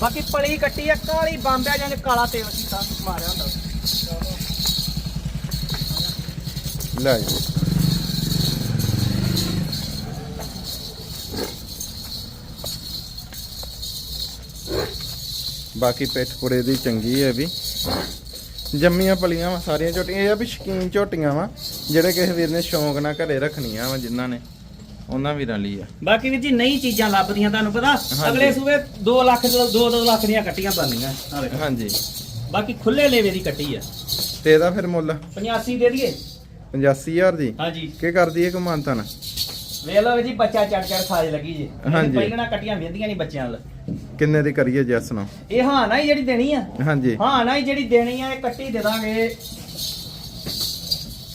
ਬਾਕੀ ਪਲੀ ਕੱਟੀ ਆ, ਕਾਲੀ ਬੰਬਿਆ ਜਾਂਦੇ ਕਾਲਾ ਤੇਲ ਸੀ ਮਾਰਿਆ ਹੁੰਦਾ। ਲੈ ਜੀ। ਬਾਕੀ ਪਿੱਠ ਪੁੜੇ ਦੀ ਚੰਗੀ ਹੈ ਵੀ। ਜੰਮੀਆਂ ਪਲੀਆਂ ਵਾ, ਸਾਰੀਆਂ ਝੋਟੀਆਂ, ਇਹ ਆ ਵੀ ਸ਼ਕੀਨ ਝੋਟੀਆਂ ਵਾ, ਜਿਹੜੇ ਕਿਸੇ ਵੀਰ ਨੇ ਸ਼ੌਂਕ ਨਾਲ ਘਰੇ ਰੱਖਣੀਆਂ ਵਾ, ਜਿਨ੍ਹਾਂ ਨੇ ਉਹਨਾਂ ਵੀਰਾਂ ਲਈ ਆ। ਬਾਕੀ ਵੀਰ ਜੀ ਨਈ ਚੀਜ਼ਾਂ ਲੱਭਦੀਆਂ ਤੁਹਾਨੂੰ ਪਤਾ ਅਗਲੇ ਸੂਬੇ 2 ਲੱਖ 2-2 ਲੱਖ ਦੀਆਂ ਕੱਟੀਆਂ ਬਣਨੀਆਂ ਆ ਵੇਖੋ। ਹਾਂਜੀ। ਬਾਕੀ ਖੁੱਲੇ ਲੇਵੇ ਦੀ ਕੱਟੀ ਆ। ਤੇ ਇਹਦਾ ਫਿਰ ਮੁੱਲ? 85 ਦੇ ਦਈਏ। 85000 ਦੀ? ਹਾਂਜੀ। ਕੀ ਕਰਦੀ ਹੈ ਕਮਾਨਤਨ ਵੇਖ ਲਓ ਜੀ ਬੱਚਾ ਚੜ ਚੜ ਖਾਜ ਲੱਗੀ ਜੀ। ਹਾਂਜੀ। ਪਹਿਲਾਂ ਕੱਟੀਆਂ ਵੇਂਦੀਆਂ ਨਹੀਂ ਬੱਚਿਆਂ ਨਾਲ। ਕਿੰਨੇ ਦੀ ਕਰੀਏ ਜੈਸ ਨੂੰ? ਇਹ ਹਾਂ ਨਾ ਹੀ ਜਿਹੜੀ ਦੇਣੀ ਆ। ਹਾਂਜੀ। ਹਾਂ ਨਾ ਹੀ ਜਿਹੜੀ ਦੇਣੀ ਆ ਇਹ ਕੱਟੀ ਦੇ ਦਾਂਗੇ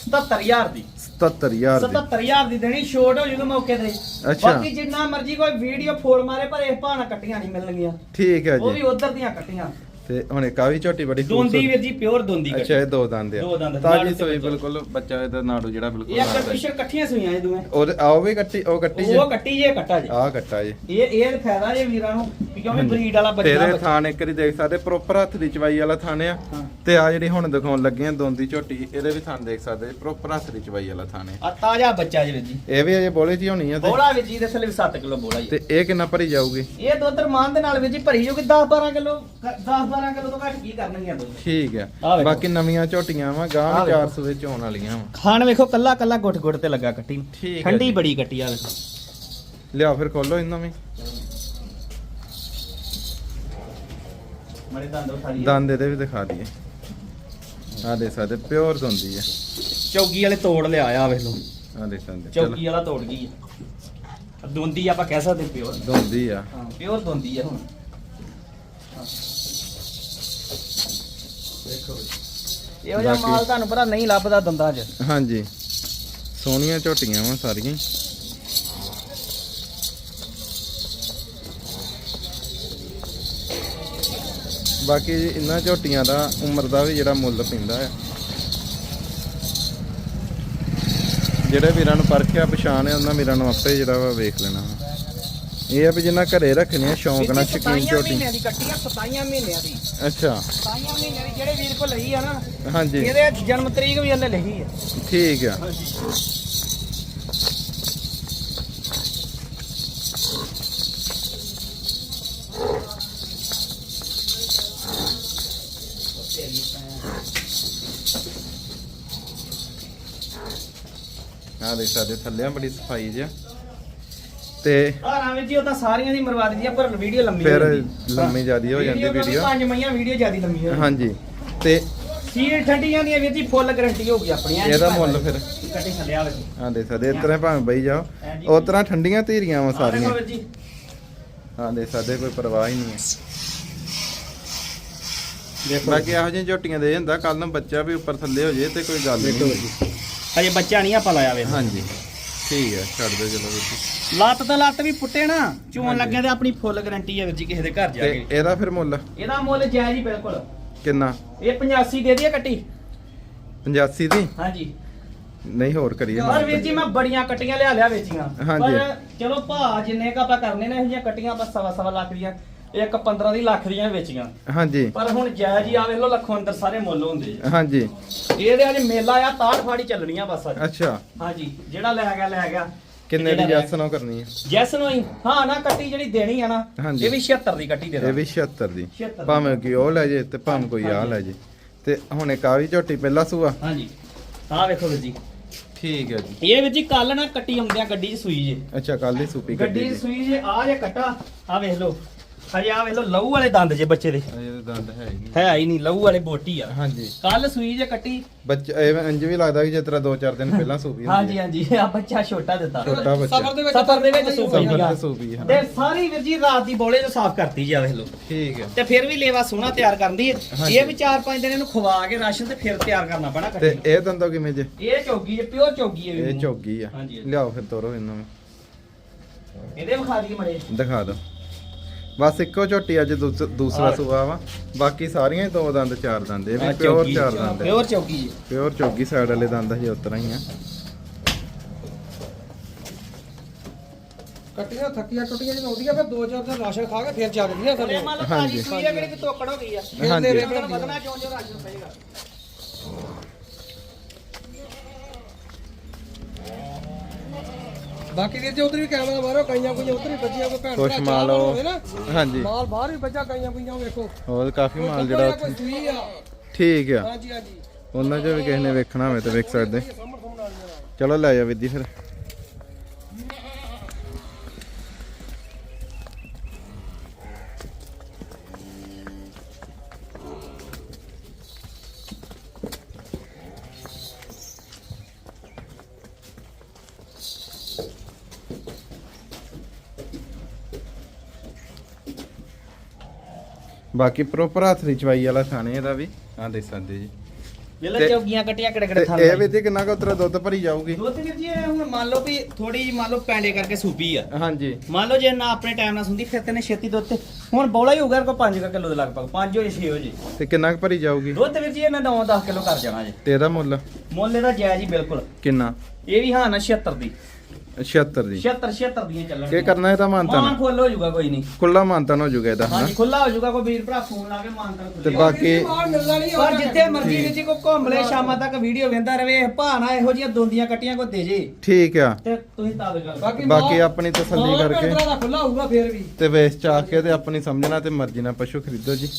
77000 ਦੀ। 77000 ਦੀ। 77000 ਦੀ ਦੇਣੀ ਛੋਟ ਹੋ ਜੂਗੀ ਮੌਕੇ ਤੇ। ਅੱਛਾ। ਬਾਕੀ ਜਿੰਨਾ ਮਰਜ਼ੀ ਕੋਈ ਵੀਡੀਓ ਫੋੜ ਮਾਰੇ ਪਰ ਇਸ ਭਾਣਾ ਕੱਟੀਆਂ ਨਹੀਂ ਮਿਲਣਗੀਆਂ। ਠੀਕ ਹੈ ਉਹ ਵੀ ਉਧਰ ਦੀਆਂ ਕੱਟੀਆਂ। ਤੇ ਹੁਣ ਇੱਕ ਆ ਵੀ ਝੋਟੀ ਬੜੀ ਦੋਂਦੀ ਵੀਰ ਜੀ ਪਿਓਰ ਦੋਂਦੀ ਅੱਛਾ ਇਹ ਦੋ ਦੰਦ ਦੋ ਦੰਦ, ਆ ਤਾਜੀ ਨਾੜੂ ਤੇ ਸੋਈ ਬੱਚਾ। ਬਿਲਕੁਲ ਬੱਚਾ ਇਹਦਾ ਨਾੜੂ ਜਿਹੜਾ ਬਿਲਕੁਲ ਇਹ ਅੱਗੇ ਦਾ। ਪਿਛੜ ਇਕੱਠੀਆਂ ਸੂਈਆਂ ਇਹ ਦੋਵੇਂ। ਉਹ ਆਓ ਵੀ ਕੱਟੀ ਉਹ ਕੱਟੀ ਜੇ। ਉਹ ਕੱਟੀ ਜੇ ਕੱਟਾ ਜੇ। ਆ ਕੱਟਾ ਜੇ। ਇਹ ਇਹ ਫਾਇਦਾ ਜੇ ਵੀਰਾਂ ਨੂੰ ਵੀ ਕਿਉਂਕਿ ਬਰੀਡ ਵਾਲਾ ਬੱਚਾ ਤੇਰੇ ਬੱਚਾ- ਥਾਣ ਇੱਕ ਵਾਰੀ ਦੇਖ ਸਕਦੇ ਪ੍ਰੋਪਰ ਹੱਥ ਦੀ ਚਵਾਈ ਵਾਲਾ ਥਾਣ ਆ। ਹਾਂ। ਤੇ ਆ ਜਿਹੜੀ ਹੁਣ ਦਿਖਾਉਣ ਲੱਗੇ ਆ ਦੋਂਦੀ ਝੋਟੀ ਇਹਦੇ ਵੀ ਥਾਣ ਦੇਖ ਸਕਦੇ ਪ੍ਰੋਪਰ ਹੱਥ ਦੀ ਚਵਾਈ ਵਾਲਾ ਥਾਣ। ਆ ਆ ਤਾਜ਼ਾ ਬੱਚਾ ਜੇ ਵੀਰ ਜੀ। ਇਹ ਵੀ ਅਜੇ ਬੋਲੇ ਜੀ ਹੋਣੀ ਆ ਤੇ। ਬੋਲਾ ਵੀਰ ਜੀ ਦੇ ਥੱਲੇ 7 ਕਿਲੋ ਬੋਲਾ ਜੀ ਤੇ ਇਹ ਕਿੰਨਾ ਭਰੀ ਜਾਊਗੀ? ਇਹ ਦੁੱਧ ਰਮਾਨ ਦੇ ਨਾਲ ਵੀਰ ਜੀ ਭਰੀ ਜੂਗੀ 10 12 ਕਿਲੋ 10 12 ਕਿਲੋ ਤੋਂ ਘੱਟ ਕੀ ਕਰਨਗੀਆਂ ਦੁੱਧ ਠੀਕ ਆ ਵੇਖੋ। ਬਾਕੀ ਨਵੀਆਂ ਝੋਟੀਆਂ ਵਾ ਗਾਂ ਆਹ ਵੀ ਵੇਖੋ। 400 ਵਿੱਚ ਆਉਣ ਵਾਲੀਆਂ ਵਾ। ਖਾਣ ਵੇਖੋ ਕੱਲਾ ਕੱਲਾ ਗੁੱਟ ਗੁੱਟ ਤੇ ਲੱਗਾ ਕੱਟੀ। ਨੂੰ। ਠੀਕ ਹੈ ਠੰਡੀ ਜੀ। ਬੜੀ ਕੱਟੀ ਆ ਵੇਖੋ। ਲਿਆ ਫਿਰ ਖੋਲੋ ਇਹਨਾਂ ਵੀ। ਮਰੇ ਦੰਦ ਉਠਾ ਲਈਏ। ਦੰਦ ਇਹਦੇ ਵੀ ਦਿਖਾ ਦਈਏ। ਆ ਦੇ ਸਕਦੇ ਪਿਓਰ ਦੋਂਦੀ ਆ ਚੌਗੀ ਵਾਲੇ ਤੋੜ ਲਿਆ ਆ ਵੇਖ ਲਓ। ਆ ਦੇ ਸਕਦੇ ਚਲੋ। ਚੌਗੀ ਵਾਲਾ ਤੋੜ ਗਈ ਆ। ਦੋਂਦੀ ਆਪਾਂ ਕਹਿ ਸਕਦੇ ਪਿਓਰ। ਦੋਂਦੀ ਆ। ਹਾਂ ਪਿਓਰ ਦੋਂਦੀ ਆ ਹੁਣ। ਹਾਂ। ਦੇਖੋ ਇਹੋ ਜਿਹਾ ਮਾਲ ਤੁਹਾਨੂੰ ਪਤਾ ਨਹੀਂ ਲੱਭਦਾ ਦੰਦਾਂ 'ਚ ਹਾਂਜੀ ਸੋਹਣੀਆਂ ਝੋਟੀਆਂ ਵਾ ਸਾਰੀਆਂ ਹੀ। ਬਾਕੀ ਇਹਨਾਂ ਝੋਟੀਆਂ ਦਾ ਉਮਰ ਦਾ ਵੀ ਜਿਹੜਾ ਮੁੱਲ ਪੈਂਦਾ ਆ ਜਿਹੜੇ ਵੀਰਾਂ ਨੂੰ ਪਰਖਿਆ ਪਛਾਣ ਹੈ ਉਹਨਾਂ ਵੀਰਾਂ ਨੂੰ ਆਪੇ ਜਿਹੜਾ ਵਾ ਵੇਖ ਲੈਣਾ ਵਾ। ਇਹ ਆ ਵੀ ਜਿੰਨਾ ਘਰੇ ਰੱਖਣੇ ਆ ਸ਼ੌਂਕ ਨਾਲ ਸ਼ਕੀਨ 27 ਝੋਟੀ ਮਹੀਨਿਆਂ ਦੀ ਕੱਟੀ ਆ 27 ਮਹੀਨਿਆਂ ਦੀ। ਅੱਛਾ। 27 ਮਹੀਨਿਆਂ ਦੀ ਜਿਹੜੇ ਵੀਰ ਕੋਲ ਲਈ ਆ ਨਾ ਹਾਂਜੀ। ਇਹਦੇ ਜਨਮ ਤਰੀਕ ਵੀ ਉਹਨੇ ਲਿਖੀ ਆ। ਠੀਕ ਆ। ਆ ਦੇਖ ਸਕਦੇ ਥੱਲੇ ਆ ਬੜੀ ਸਫ਼ਾਈ ਜਿਹਾ ਤੇ ਹੀ ਉਹ ਤਾਂ ਸਾਰੀਆਂ ਦੀ ਮਰਵਾ ਦੀ ਆ ਪਰ ਵੀਡੀਓ ਲੰਮੀ ਫਿਰ ਹੋ ਜਾਂਦੀ। ਲੰਮੀ ਜ਼ਿਆਦੀ ਹੋ ਜਾਂਦੀ ਵੀਡੀਓ ਪੰਜ ਮਈਆਂ ਵੀਡੀਓ ਜਿਆਦੀ ਲੰਮੀ ਹੋ। ਹਾਂਜੀ। ਤੇ ਸੀਲ ਠੰਡੀਆਂ ਦੀਆਂ ਵੀਰ ਜੀ ਫੁੱਲ ਗਾਰੰਟੀ ਹੋਊਗੀ ਆਪਣੀ ਐਂ ਇਹਦਾ ਮੁੱਲ ਫਿਰ। ਕੱਟੀ ਥੱਲੇ ਆ ਵੇਖੋ ਹਾਂ ਦੇ ਸਕਦੇ ਇਸ ਤਰ੍ਹਾਂ ਭਾਵੇਂ ਬਈ ਜਾਓ। ਉਸ ਤਰ੍ਹਾਂ ਠੰਡੀਆਂ ਧੀਰੀਆਂ ਵਾ ਸਾਰੀਆਂ। ਵੀਰ ਜੀ। ਹਾਂ ਦੇ ਸਕਦੇ ਕੋਈ ਪਰਵਾਹ ਹੀ ਨਹੀਂ ਹੈ। ਦੇਖੋ। ਬਾਕੀ ਇਹੋ ਜਿਹੀਆਂ ਝੋਟੀਆਂ ਦੇ ਜਾਂਦਾ ਕੱਲ ਨੂੰ ਬੱਚਾ ਵੀ ਉੱਪਰ ਥੱਲੇ ਹੋ ਜੇ ਤੇ ਕੋਈ ਗੱਲ ਨਹੀਂ। ਵੀਰ ਜੀ। ਹਜੇ ਬੱਚਾ ਨਹੀਂ ਆਪਾਂ ਲਾਇਆ ਵੇ। ਹਾਂਜੀ। ਠੀਕ ਹੈ ਛੱਡ ਚਲੋ ਵੀਰ ਜੀ। ਲੱਤ ਤਾਂ ਲੱਤ ਵੀ ਪੁੱਟੇ ਨਾ ਚੋਣ ਲੱਗਿਆ ਤੇ ਆਪਣੀ ਫੁੱਲ ਗਾਰੰਟੀ ਹੈ ਵੀਰ ਜੀ ਕਿਸੇ ਦੇ ਘਰ ਜਾ ਤੇ ਕੇ। ਇਹਦਾ ਫਿਰ ਮੁੱਲ? ਇਹਦਾ ਮੁੱਲ ਜਾਇਜ਼ ਹੀ ਬਿਲਕੁਲ। ਕਿੰਨਾ? ਇਹ 85 ਦੇ ਦਈਏ ਕੱਟੀ। 85 ਦੀ? ਹਾਂਜੀ। ਨਹੀਂ ਹੋਰ ਕਰੀਏ ਪਰ ਵੀਰ ਜੀ ਮੈਂ ਬੜੀਆਂ ਕੱਟੀਆਂ ਲਿਆ ਲਿਆ ਵੇਚੀਆਂ। ਹਾਂਜੀ। ਪਰ ਚਲੋ ਭਾ ਜਿੰਨੇ ਕ ਆਪਾਂ ਕਰਨੇ ਨੇ ਇਹ ਜਿਹੀਆਂ ਕੱਟੀਆਂ ਬਸ ਸਵਾ ਸਵਾ ਲੱਖ ਦੀਆਂ ਇੱਕ 15 ਦੀ ਲੱਖ ਦੀਆਂ ਵੇਚੀਆਂ। ਹਾਂਜੀ। ਪਰ ਹੁਣ ਜਾਇਜ਼ ਹੀ ਆ ਵੇਖ ਲੋ ਲੱਖੋਂ ਅੰਦਰ ਸਾਰੇ ਮੁੱਲ ਹੁੰਦੇ ਜੀ ਹਾਂਜੀ। ਇਹਦੇ ਅੱਜ ਮੇਲਾ ਆ ਤਾੜ ਫਾੜੀ ਚੱਲਣੀ ਆ ਬਸ ਅੱਜ। ਅੱਛਾ। ਹਾਂਜੀ ਜਿਹੜਾ ਲੈ ਗਿਆ ਲੈ ਗਿਆ। ਕਿੰਨੇ ਦੀ ਜਿਹੜਾ ਜੈਸਨੋ ਕਰਨੀ ਹੈ ਜੈਸ ਨੂੰ ਹੀ। ਹਾਂ ਨਾ ਕੱਟੀ ਜਿਹੜੀ ਦੇਣੀ ਆ ਨਾ। ਇਹ ਵੀ 76 ਦੀ ਕੱਟੀ ਦੇ ਇਹ ਦਾਂ ਵੀ 76 ਦੀ। 76 ਭਾਵੇਂ ਕਿ ਉਹ ਲੈ ਜੇ ਤੇ ਭਾਵੇਂ ਕੋਈ ਆ ਲੈ ਜੇ। ਤੇ ਹੁਣ ਇੱਕ ਆ ਵੀ ਝੋਟੀ ਪਹਿਲਾ ਸੂਆ। ਹਾਂਜੀ। ਆਹ ਵੇਖੋ ਵੀਰ ਜੀ। ਠੀਕ ਹੈ ਜੀ। ਇਹ ਵੀਰ ਜੀ ਕੱਲ ਨਾ ਕੱਟੀ ਆਉਂਦਿਆਂ ਗੱਡੀ 'ਚ ਸੂਈ ਜੇ। ਅੱਛਾ ਕੱਲ ਦੀ ਸੂਪੀ ਗੱਡੀ 'ਚ ਸੂਈ ਜੇ ਆ ਜੇ ਕੱਟਾ ਆ ਵੇਖ ਲਓ। ਹਜੇ ਆ ਵੇਖ ਲਓ ਲਹੂ ਵਾਲੇ ਦੰਦ ਜੇ ਬੱਚੇ ਦੇ। ਇਹ ਦੰਦ ਹੈ ਹੀ ਨਹੀਂ। ਹੈ ਹੀ ਨਹੀਂ ਲਹੂ ਵਾਲੇ ਬੋਟੀ ਆ। ਹਾਂਜੀ। ਕੱਲ ਸੂਈ ਜੇ ਕੱਟੀ। ਬੱਚਾ ਇਹ ਇੰਜ ਵੀ ਲੱਗਦਾ ਕਿ ਜਿਸ ਤਰ੍ਹਾਂ 2-4 ਦਿਨ ਪਹਿਲਾਂ ਸੂਪੀ ਹਾਂਜੀ ਹਾਂਜੀ। ਆ ਬੱਚਾ ਛੋਟਾ ਦਿੱਤਾ। ਛੋਟਾ ਬੱਚਾ। ਸਫਰ ਦੇ ਵਿੱਚ ਸਫਰ ਦੇ ਵਿੱਚ ਸੂਪੀ ਸਫਰ ਆ। ਤੇ ਸੂਪੀ ਹੈ ਤੇ ਸਾਰੀ ਵੀਰ ਜੀ ਰਾਤ ਦੀ ਬੋਲੇ ਤੋਂ ਸਾਫ਼ ਕਰਤੀ ਜੀ ਆ ਵੇਖ ਲਓ ਠੀਕ ਹੈ ਤੇ ਫਿਰ ਵੀ ਲੇਵਾ ਸੋਹਣਾ ਤਿਆਰ ਕਰਨ ਦੀ। ਇਹ ਵੀ 4-5 ਦਿਨ ਇਹਨੂੰ ਖਵਾ ਕੇ ਰਾਸ਼ਨ ਤੇ ਫਿਰ ਤਿਆਰ ਕਰਨਾ ਪੈਣਾ ਤੇ ਕੱਟੀ ਇਹ ਦੰਦੋ ਕਿਵੇਂ ਜੇ? ਇਹ ਚੋਗੀ ਜੇ ਪਿਓਰ ਚੋਗੀ ਹੈ ਇਹ ਵੀਰ ਚੌਗੀ ਆ। ਹਾਂਜੀ। ਲਿਆਓ ਫਿਰ ਤੋਰੋ ਇਹਨੂੰ। ਵੀ। ਇਹਦੇ ਵਿਖਾ ਦਈਏ ਮੜੇ। ਦਿਖਾ ਦਿਓ। ਬਸ ਇੱਕੋ ਝੋਟੀ ਅੱਜ ਦੂਸ- ਦੂਸਰਾ। ਸੂਆ ਵਾ ਬਾਕੀ ਸਾਰੀਆਂ ਹੀ ਦੋ ਦੰਦ ਚਾਰ ਦੰਦ ਇਹ ਵੀ ਪਿਓਰ ਚੌਗੀ। ਚਾਰ ਦੰਦ ਪਿਓਰ ਚੋਗੀ ਜੀ ਪਿਓਰ ਚੌਗੀ ਸਾਈਡ ਵਾਲੇ ਦੰਦ ਹਜੇ ਉਤਰਾ ਹੀ ਆ ਕੱਟੀਆਂ ਥੱਕੀਆਂ ਟੁੱਟੀਆਂ ਜਦੋਂ ਆਉਂਦੀਆਂ ਫਿਰ ਦੋ ਚਾਰ ਦਿਨ ਰਾਸ਼ਨ ਖਾ ਕੇ ਫਿਰ ਚੱਲਦੀਆਂ ਥੱਲੇ ਮੰਨ ਲਓ ਹਾਂਜੀ। ਤਾਜੀ ਸੂਈ ਹੈ ਕਿਹੜੀ ਕਿ ਤੋਕੜ ਹੋ ਗਈ ਆ ਹਾਂਜੀ। ਵਧਣਾ ਜਿਉਂ ਜਿਉਂ ਰਾਸ਼ਨ ਪਏਗਾ ਬਾਕੀ ਵੀਰ ਜੀ ਉਧਰ ਵੀ ਕੈਮਰਾ ਮਾਰੋ ਕਈਆਂ ਕੁਈਆਂ ਉਧਰ ਵੀ ਬੱਜੀਆਂ ਕੋਈ ਭੈਣ ਕੁਛ ਮਾਲ। ਉਹ- ਹੋਵੇ ਨਾ। ਹਾਂਜੀ। ਮਾਲ ਬਾਹਰ ਵੀ ਬੱਜਾ ਕਈਆਂ ਕੁਈਆਂ ਵੇਖੋ। ਹੋਰ ਕਾਫੀ ਕੋਈ ਮਾਲ ਜਿਹੜਾ ਕੋਈ ਸੂਈ ਆ। ਠੀਕ ਆ। ਹਾਂਜੀ ਹਾਂਜੀ। ਉਹਨਾਂ ਚੋਂ ਵੀ ਕਿਸੇ ਨੇ ਵੇਖਣਾ ਹੋਵੇ ਤਾਂ ਵੇਖ ਸਕਦੇ। ਵਾਲੀਆਂ ਨਾਲ। ਚਲੋ ਲੈ ਜਾ ਵਿਧੀ ਫਿਰ। ਬਾਕੀ ਪ੍ਰੋਪਰ ਹੱਥ ਦੀ ਚਵਾਈ ਵਾਲਾ ਥਾਣੇ ਇਹਦਾ ਵੀ। ਆ ਦੇ ਸਕਦੇ ਜੀ। ਵੇਲੇ ਤੇ- ਚੌਗੀਆਂ ਕੱਟੀਆਂ ਕਿਹੜੇ ਤੇ ਕਿਹੜੇ ਥਾਂ ਇਹ ਵੀ ਤੇ ਕਿੰਨਾ ਕੁ ਉਤਰਾ ਦੁੱਧ ਭਰੀ ਜਾਊਗੀ? ਦੁੱਧ ਵੀਰ ਜੀ ਇਹ ਹੁਣ ਮੰਨ ਲਓ ਵੀ ਥੋੜੀ ਜਿਹੀ ਮੰਨ ਲਓ ਪੈਂਡੇ ਕਰਕੇ ਸੂਪੀ ਆ। ਹਾਂਜੀ। ਮੰਨ ਲਓ ਜੇ ਨਾ ਆਪਣੇ ਟਾਈਮ ਨਾਲ ਸੁੰਦੀ ਫਿਰ ਤੈਨੇ ਛੇਤੀ ਦੁੱਧ ਤੇ ਹੁਣ ਬੋਲਾ ਹੀ ਹੋਊਗਾ ਕੋ 5 ਕਿਲੋ ਦੇ ਲਗਭਗ 5 ਹੋ 6 ਹੋ ਜੀ। ਤੇ ਕਿੰਨਾ ਕੁ ਭਰੀ ਜਾਊਗੀ? ਦੁੱਧ ਵੀਰ ਜੀ ਇਹਨੇ 9 10 ਕਿਲੋ ਕਰ ਜਾਣਾ ਜੀ। ਤੇ ਇਹਦਾ ਮੁੱਲ? ਮੁੱਲ ਇਹਦਾ ਜਾਇਜ਼ ਹੀ ਬਿਲਕੁਲ। ਕਿੰਨਾ? ਇਹ ਵੀ ਹਾਂ ਨਾ 76 ਦੀ। 76 ਦੀ। 76 76 ਦੀਆਂ ਚੱਲਣ ਕੀ ਕਰਨਾ ਇਹਦਾ ਮਾਨ ਮਾਨਤਨ ਫੁੱਲ ਹੋ ਜਾਊਗਾ ਕੋਈ ਨਹੀਂ। ਖੁੱਲਾ ਮਾਨਤਨ ਹੋ ਜਾਊਗਾ ਇਹਦਾ ਹਨਾ? ਹਾਂਜੀ ਖੁੱਲਾ ਹੋ ਜਾਊਗਾ ਕੋਈ ਵੀਰ ਭਰਾ ਫੋਨ ਲਾ ਕੇ ਮਾਨਤਨ ਤੇ ਖੁੱਲੇ ਬਾਕੀ ਪਰ ਜਿੱਥੇ ਮਰਜ਼ੀ ਠੀਕ। ਵਿੱਚ ਕੋ ਘੁੰਮ ਲੈ ਸ਼ਾਮਾਂ ਤੱਕ ਵੀਡੀਓ ਵੇਂਦਾ ਰਵੇ ਭਾਣਾ ਇਹੋ ਜੀਆਂ ਦੋਂਦੀਆਂ ਕੱਟੀਆਂ ਕੋ ਦੇ ਜੇ। ਠੀਕ ਆ। ਤੇ ਤੁਸੀਂ ਤਾਂ ਗੱਲ ਬਾਕੀ ਬਾਕੀ ਆਪਣੀ ਤਸੱਲੀ ਕਰਕੇ। ਦਾ ਖੁੱਲਾ ਹੋਊਗਾ ਫੇਰ ਵੀ। ਤੇ ਵੇਚ ਚਾਹ ਕੇ ਤੇ ਆਪਣੀ ਸਮਝਣਾ ਤੇ ਮਰਜ਼ੀ ਨਾਲ ਪਸ਼ੂ ਖਰੀਦੋ ਜੀ।